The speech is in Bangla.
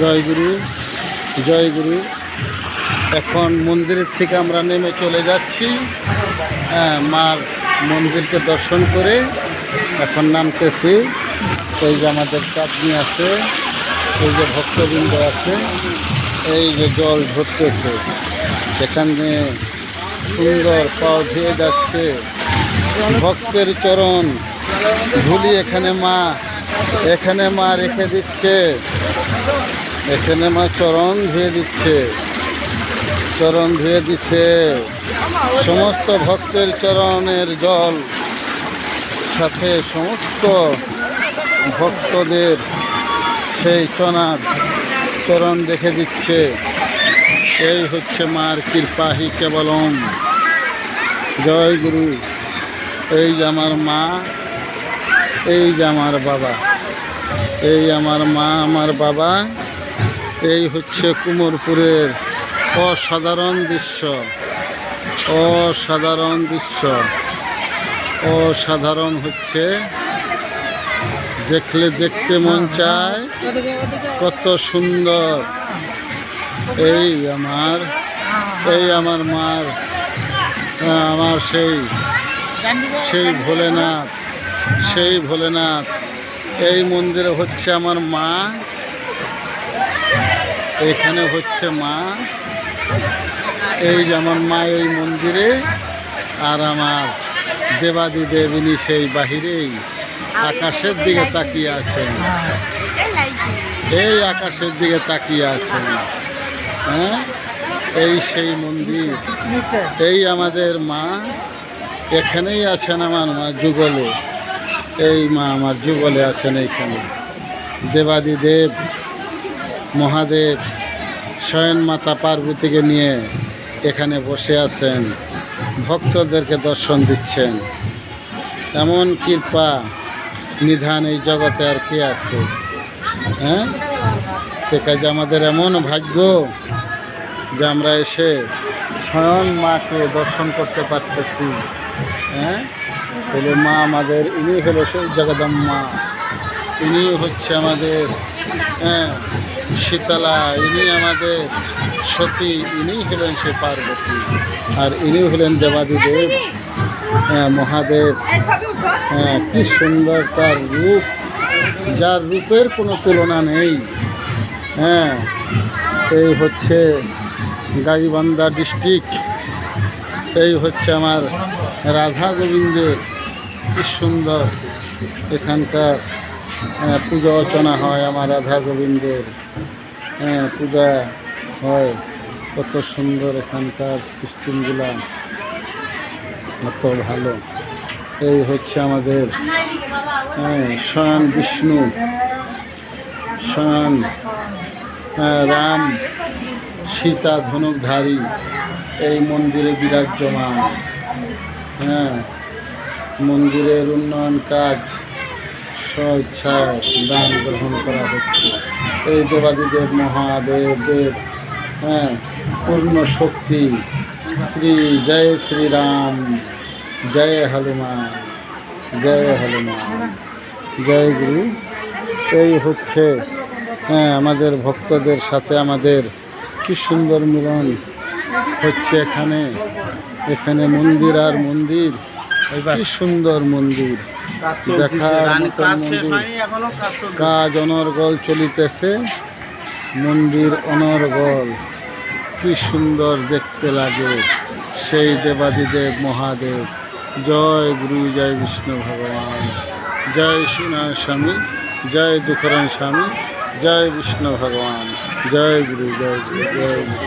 জয় গুরু জয় গুরু। এখন মন্দিরের থেকে আমরা নেমে চলে যাচ্ছি। হ্যাঁ মার মন্দিরকে দর্শন করে এখন নামতেছি। এই যে আমাদের চাঁদনি আছে, এই যে ভক্তবৃন্দ আছে, এই যে জল ঝরতেছে। এখানে সুন্দর পাও ধুয়ে যাচ্ছে। ভক্তের চরণ ধুলি এখানে মা এখানে মা রেখে দিচ্ছে। এখানে মা চরণ ধুয়ে দিচ্ছে। চরণ ধুয়ে দিচ্ছে। সমস্ত ভক্তের চরণের জল, সাথে সমস্ত ভক্তদের সেই চনার চরণ দেখে দিচ্ছে। এই হচ্ছে মার কৃপাহি কেবলম। জয় গুরু। এই যে আমার মা, এই যে আমার বাবা। এই আমার মা, আমার বাবা। এই হচ্ছে কুমোরপুরের অসাধারণ দৃশ্য। অসাধারণ দৃশ্য। অসাধারণ হচ্ছে। দেখলে দেখতে মন চায়। কত সুন্দর। এই আমার এই আমার মার, আমার সেই সেই ভোলেনাথ সেই ভোলেনাথ। এই মন্দিরে হচ্ছে আমার মা। এখানে হচ্ছে মা। এই যেমন মা এই মন্দিরে, আর আমার দেবাদি দেবিনী সেই বাহিরেই আকাশের দিকে তাকিয়ে আছেন। এই আকাশের দিকে তাকিয়ে আছেন। হ্যাঁ? এই সেই মন্দির। এই আমাদের মা। এখানেই আছেন আমার মা যুগলে। এই মা আমার যুগলে আছেন এইখানে। দেবাদি দেব মহাদেব স্বয়ং মাতা পার্বতীকে নিয়ে এখানে বসে আছেন। ভক্তদেরকে দর্শন দিচ্ছেন। এমন কৃপা, নিধান এই জগতে আর কে আছে? হ্যাঁ? কাজে আমাদের এমন ভাগ্য যে আমরা এসে স্বয়ং মাকে দর্শন করতে পারতেছি। হ্যাঁ? তাহলে মা আমাদের, ইনি হলো সেই জগদম্মা। ইনি হচ্ছে আমাদের হ্যাঁ শীতলা, ইনি আমাদের সতী, ইনি হলেন সে পার্বতী। আর ইনি হলেন দেবাদিদেব। হ্যাঁ মহাদেব। হ্যাঁ কি সুন্দর তার রূপ। যার রূপের কোনো তুলনা নেই। হ্যাঁ এই হচ্ছে গাইবান্ধা ডিস্ট্রিক্ট। এই হচ্ছে আমার রাধা গোবিন্দের। কি সুন্দর এখানকার পূজা অর্চনা হয় আমার রাধা গোবিন্দের। হ্যাঁ পূজা হয়। কত সুন্দর এখানকার সিস্টেমগুলা। কত ভালো। এই হচ্ছে আমাদের হ্যাঁ স্বয়ং বিষ্ণু। স্বয়ং হ্যাঁ, রাম সীতা ধনুকধারী। এই মন্দিরে বিরাজমান। হ্যাঁ মন্দিরের উন্নয়ন কাজ। স্বেচ্ছায় দান গ্রহণ করা হচ্ছে। এই দেবাদিদেব মহাদেবের হ্যাঁ পূর্ণ শক্তি শ্রী জয় শ্রীরাম জয় হনুমান জয় হনুমান জয় গুরু। এই হচ্ছে হ্যাঁ আমাদের ভক্তদের সাথে আমাদের কি সুন্দর মিলন হচ্ছে এখানে। এখানে মন্দির আর মন্দির কি সুন্দর মন্দির। কাজ অনর্গল চলিতেছে মন্দির অনর্গল। কি সুন্দর দেখতে লাগে সেই দেবাদিদেব মহাদেব। জয় গুরু জয় বিষ্ণু ভগবান। জয় শ্রীনাথ স্বামী জয় দুখরান স্বামী জয় বিষ্ণু ভগবান। জয় গুরু জয় গুরু জয় গুরু।